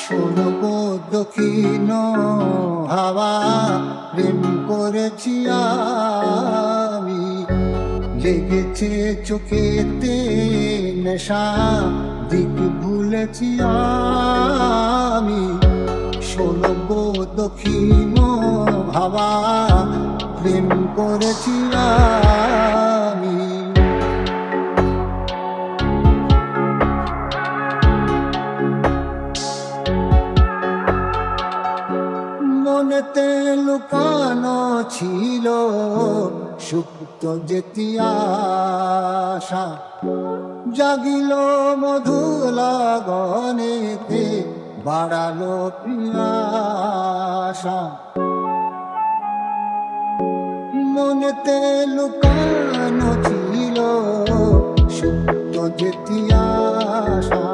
শোনবো দক্ষিণ হাওয়া প্রেম করেছি আমি। জেগেছে চোখেতে নেশা, দিক ভুলেছি আমি। শোনবো দক্ষিণ হাওয়া প্রেম করেছি আমি জগতেতে লুকানো ছিল সুপ্ত যেতিয়াশা জাগিল মধু লাগনেতে বাড়ালো পিয়াশা। মনেতে লুকানো ছিল সুপ্ত যেতিয়াশা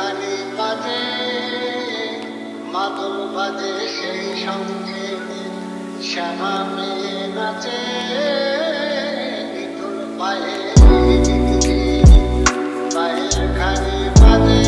খালি বাজে মাদল বাজে সেই সঙ্গে। শ্যামা মেয়ে নাচে পায়ে। পায়ের খালি বাজে